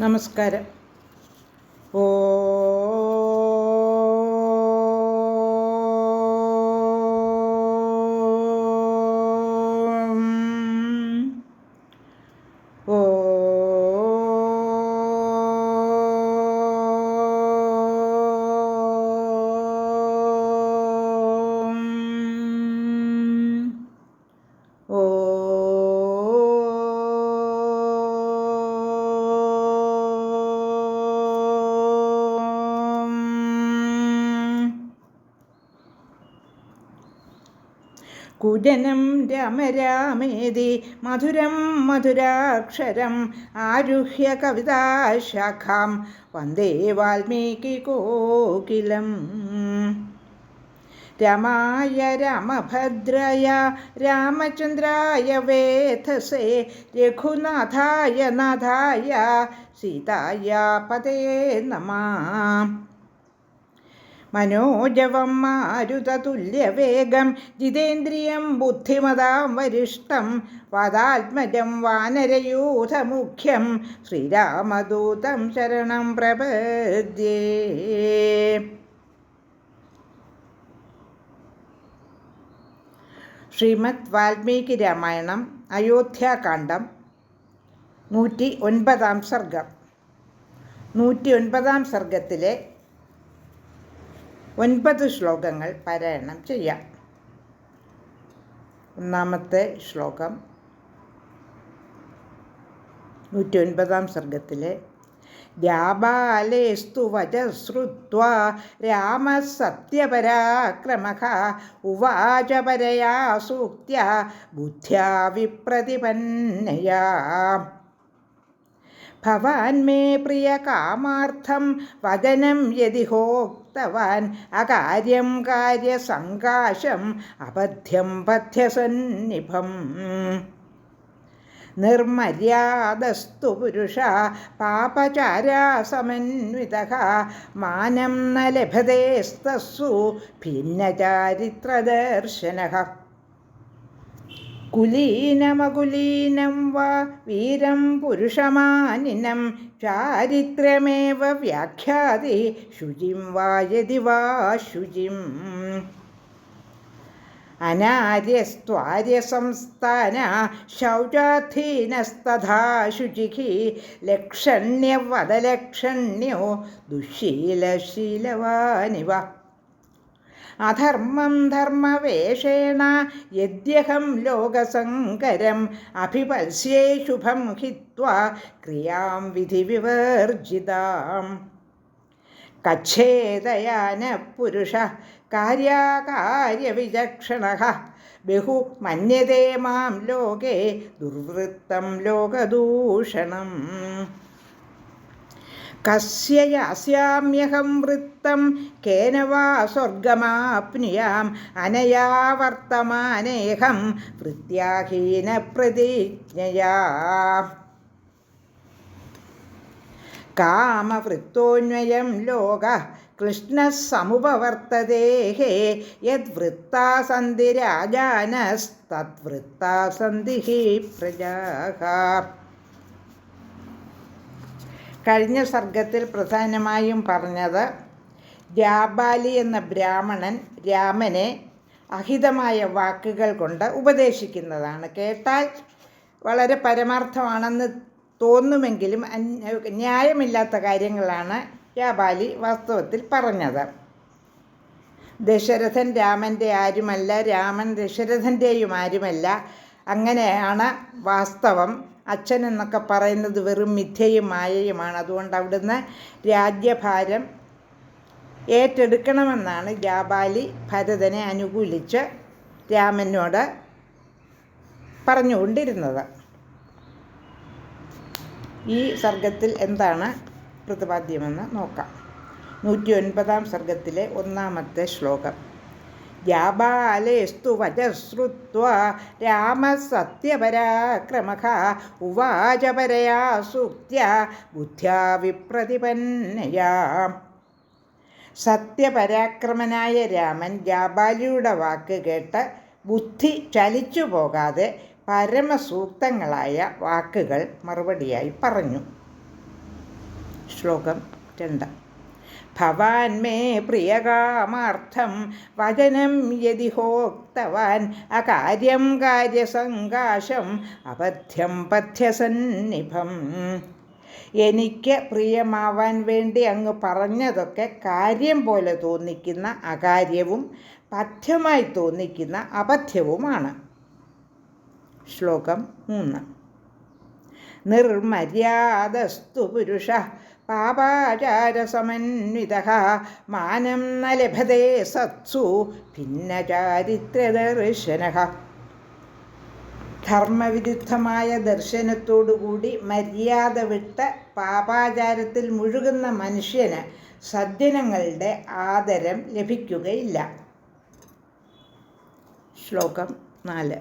നമസ്കാരം. കുജനം രമരാമേതി മധുരം മധുരാക്ഷരം ആരുഹ്യ കവിതാശാഖാം വന്ദേ വാൽമീകി കോകിലം രമായ രാമഭദ്രയ രാമചന്ദ്രായ വേധസേ രഘുനാഥായ നാഥായ സീതായ പതേ നമ മനോജവം മാരുതതുല്യവേഗം ജിതേന്ദ്രിയം ബുദ്ധിമതാം വരിഷ്ടം വാദാത്മജം വാനരയൂഥമുഖ്യം ശ്രീരാമദൂതം ശരണം പ്രപദ്യേ. ശ്രീമദ് വാൽമീകി രാമായണം അയോധ്യാകാന്ഡം നൂറ്റി ഒൻപതാം സർഗം നൂറ്റി ഒൻപതാം സർഗത്തിലെ ഒൻപത് ശ്ലോകങ്ങൾ പാരായണം ചെയ്യാം. ഒന്നാമത്തെ ശ്ലോകം. നൂറ്റി ഒൻപതാം സർഗത്തിലെ ജാബാലേസ്തു വചശ്രുത്വാ രാമസത്യപരാക്രമഃ ഉവാച പരയാ സൂക്ത്യ ബുദ്ധ്യാ വിപ്രതിപന്നയാ ഭവാൻ മേ പ്രിയ കാമാർത്ഥം വചനം യതി ഹോക്തവാൻ അകാര്യം കാര്യസങ്കാശം അബദ്ധ്യം പഥ്യസന്നിഭം. നിർമര്യാദസ്തു പുരുഷ പാപചാരാസമന്വിത മാനം ന ലഭതേസ്തസ്സു ഭിന്നചാരിത്രദർശന. കുലീനമകുലീനം വാ വീരം പുരുഷമാനിനം ചാരിത്രമേവ വ്യാഖ്യാതി ശുചിം വാ യതി വാ ശുചിം അനാര്യസ്ത്വാര്യസംസ്ഥാന ശൗചാധീനസ്തഥാ ശുചിഃ ലക്ഷണ്യവദലക്ഷണ്യോ ദുശീലശീലവാനിവ അധർമ്മം ധർമ്മവേഷേണ യദ്യഹം ലോകസങ്കരം അഭിപത്സ്യേ ശുഭം ഹിത്വാ ക്രിയാം വിധിവിവർജിതാം കച്ഛേദയാന പുരുഷ കാര്യകാര്യവിചക്ഷണ ബഹു മന്യതേ മാം ലോകേ ദുർവൃത്തം ലോകദൂഷണം. കസ്യ അസ്യാമ്യഹം വൃത്തം കേന വാ സ്വർഗമാപ്നുയാം അനയാ വർത്തമാനേഹം വൃത്യാഹീന പ്രതിജ്ഞയാ. കാമവൃത്തോന്വയം ലോക കൃഷ്ണസമുപവർത്തതേഹേ യദ്വൃത്താ സന്ധി രാജാനസ്തദ്വൃത്താ സന്ധി പ്രജാഹ. കഴിഞ്ഞ സർഗത്തിൽ പ്രധാനമായും പറഞ്ഞത് ജാബാലി എന്ന ബ്രാഹ്മണൻ രാമനെ അഹിതമായ വാക്കുകൾ കൊണ്ട് ഉപദേശിക്കുന്നതാണ്. കേട്ടാൽ വളരെ പരമാർത്ഥമാണെന്ന് തോന്നുമെങ്കിലും ന്യായമില്ലാത്ത കാര്യങ്ങളാണ് യാബാലി വാസ്തവത്തിൽ പറഞ്ഞത്. ദശരഥൻ രാമന്റെ ആരുമല്ല രാമൻ ദശരഥന്റെയും ആരുമല്ല അങ്ങനെയാണ് വാസ്തവം. അച്ഛൻ എന്നൊക്കെ പറയുന്നത് വെറും മിഥ്യയും മായയുമാണ്. അതുകൊണ്ട് അവിടുന്ന് രാജ്യഭാരം ഏറ്റെടുക്കണമെന്നാണ് ജാബാലി ഭരതനെ അനുകൂലിച്ച് രാമനോട് പറഞ്ഞുകൊണ്ടിരുന്നത്. ഈ സർഗത്തിൽ എന്താണ് പ്രതിപാദ്യമെന്ന് നോക്കാം. നൂറ്റി ഒൻപതാം സർഗത്തിലെ ഒന്നാമത്തെ ശ്ലോകം. ജാബാലേസ്തു വചശ്രുത്വ രാമസത്യപരാക്രമഃ ഉവാച ഉവാചപരയാ സൂക്ത്യ ബുദ്ധ്യാ വിപ്രതിപന്നയാ സത്യപരാക്രമനായ രാമൻ ജാബാലിയുടെ വാക്ക് കേട്ട് ബുദ്ധി ചലിച്ചു പോകാതെ പരമസൂക്തങ്ങളായ വാക്കുകൾ മറുപടിയായി പറഞ്ഞു. ശ്ലോകം രണ്ട്. ഭവാൻ മേ പ്രിയകാമാർത്ഥം വചനം യതി ഹോക്തവാൻ അകാര്യം കാര്യസങ്കാശം അബദ്ധ്യം പഥ്യസന്നിഭം. എനിക്ക് പ്രിയമാവാൻ വേണ്ടി അങ്ങ് പറഞ്ഞതൊക്കെ കാര്യം പോലെ തോന്നിക്കുന്ന അകാര്യവും പഥ്യമായി തോന്നിക്കുന്ന അപഥ്യവുമാണ് ശ്ലോകം മൂന്ന്. നിർമര്യാദസ്തു പുരുഷ പാപാചാരസമന്വിത മാനം ന ലഭതേ സത്സു ഭിന്നചാരിത്രദർശന ധർമ്മവിരുദ്ധമായ ദർശനത്തോടുകൂടി മര്യാദ വിട്ട പാപാചാരത്തിൽ മുഴുകുന്ന മനുഷ്യന് സജ്ജനങ്ങളുടെ ആദരം ലഭിക്കുകയില്ല. ശ്ലോകം നാല്.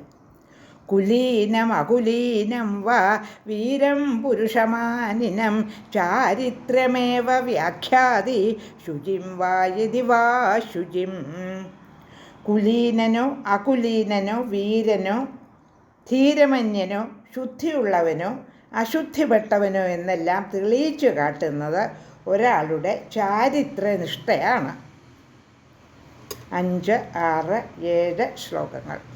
കുലീനം അകുലീനം വാ വീരം പുരുഷമാനിനം ചാരിത്രമേവ വ്യാഖ്യാതി ശുചിം വായതി വാ ശുചിം. കുലീനനോ അകുലീനനോ വീരനോ ധീരമന്യനോ ശുദ്ധിയുള്ളവനോ അശുദ്ധിപ്പെട്ടവനോ എന്നെല്ലാം തെളിയിച്ചു കാട്ടുന്നത് ഒരാളുടെ ചാരിത്രനിഷ്ഠയാണ്. അഞ്ച് ആറ് ഏഴ് ശ്ലോകങ്ങൾ.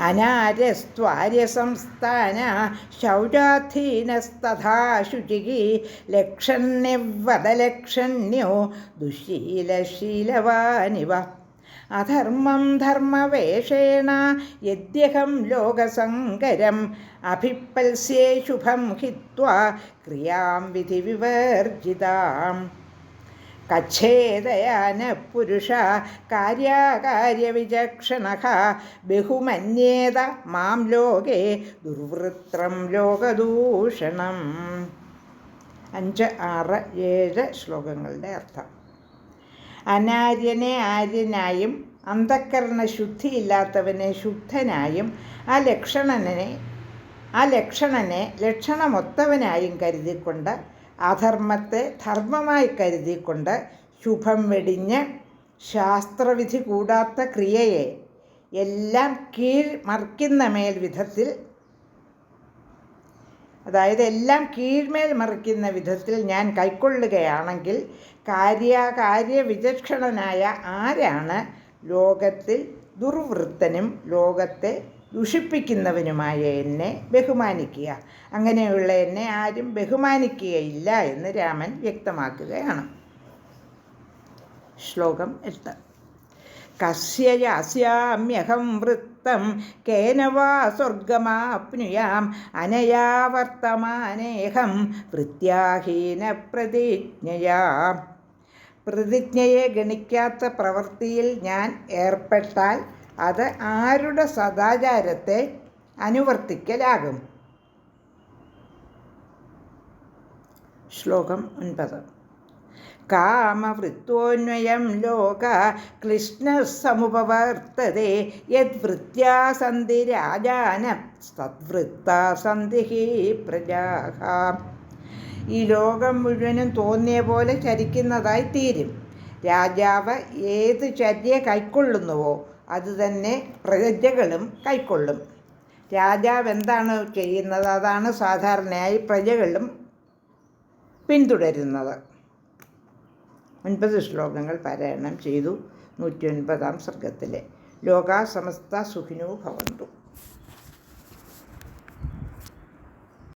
അനാര്യസ്ത്വാര്യസംസ്ഥാന ശൗചാധീനസ്തഥാ ശുചി ലക്ഷണ്യവദലക്ഷണ്യോ ദുശീലശീലവാനിവ. അധർമ്മം ധർമ്മവേഷേണ യദ്യഹം ലോകസങ്കരം അഭിപ്പൽസ്യേ ശുഭം ഹിത്വാ ക്രിയാം വിധി വിവർജിതാം. കച്ഛേദയാന പുരുഷ കാര്യകാര്യവിചക്ഷണ ബഹുമന്യേത മാം ലോകേ ദുർവൃത്രം ലോകദൂഷണം. അഞ്ച് ആറ് ഏഴ് ശ്ലോകങ്ങളുടെ അർത്ഥം. അനാര്യനെ ആര്യനായും അന്ധക്കരണ ശുദ്ധിയില്ലാത്തവനെ ശുദ്ധനായും ആ ലക്ഷണനെ ആ ലക്ഷണനെ ലക്ഷണമൊത്തവനായും കരുതിക്കൊണ്ട് അധർമ്മത്തെ ധർമ്മമായി കരുതിക്കൊണ്ട് ശുഭം വെടിഞ്ഞ് ശാസ്ത്രവിധി കൂടാത്ത ക്രിയയെ എല്ലാം കീഴ് മറിക്കുന്ന മേൽ വിധത്തിൽ അതായത് എല്ലാം കീഴ്മേൽ മറിക്കുന്ന വിധത്തിൽ ഞാൻ കൈക്കൊള്ളുകയാണെങ്കിൽ കാര്യകാര്യ വിചക്ഷണനായ ആരാണ് ലോകത്തിൽ ദുർവൃത്തനും ലോകത്തെ ദുഷിപ്പിക്കുന്നവനുമായ എന്നെ ബഹുമാനിക്കുക. അങ്ങനെയുള്ള എന്നെ ആരും ബഹുമാനിക്കുകയില്ല എന്ന് രാമൻ വ്യക്തമാക്കുകയാണ്. ശ്ലോകം എട്ട്. കസ്യയാസ്യാമ്യഹം വൃത്തം കേന വാ സ്വർഗമാപ്നുയാം അനയാ വർത്തമാനേഹം വൃത്യാഹീന പ്രതിജ്ഞയാ. പ്രതിജ്ഞയെ ഗണിക്കാത്ത പ്രവൃത്തിയിൽ ഞാൻ ഏർപ്പെട്ടാൽ അത് ആരുടെ സദാചാരത്തെ അനുവർത്തിക്കലാകും? ശ്ലോകം ഒൻപത്. കാമവൃത്തോന്വയം ലോക ക്ലിഷ്ണസമുപവർത്തതെ യദ്വൃത്യാ സന്ധി രാജാന സദ്വൃത്താ സന്ധി പ്രജാഹ. ഈ ലോകം മുഴുവനും തോന്നിയ പോലെ ചരിക്കുന്നതായി തീരും. രാജാവ് ഏത് ചര്യ കൈക്കൊള്ളുന്നുവോ അതുതന്നെ പ്രജകളും കൈക്കൊള്ളും. രാജാവ് എന്താണ് ചെയ്യുന്നത്? അതാണ് സാധാരണയായി പ്രജകളും പിന്തുടരുന്നത്. ഒൻപത് ശ്ലോകങ്ങൾ പാരായണം ചെയ്തു. നൂറ്റി ഒൻപതാം സർഗത്തിലെ ലോകാസമസ്ത സുഖിനോ ഭവന്തു.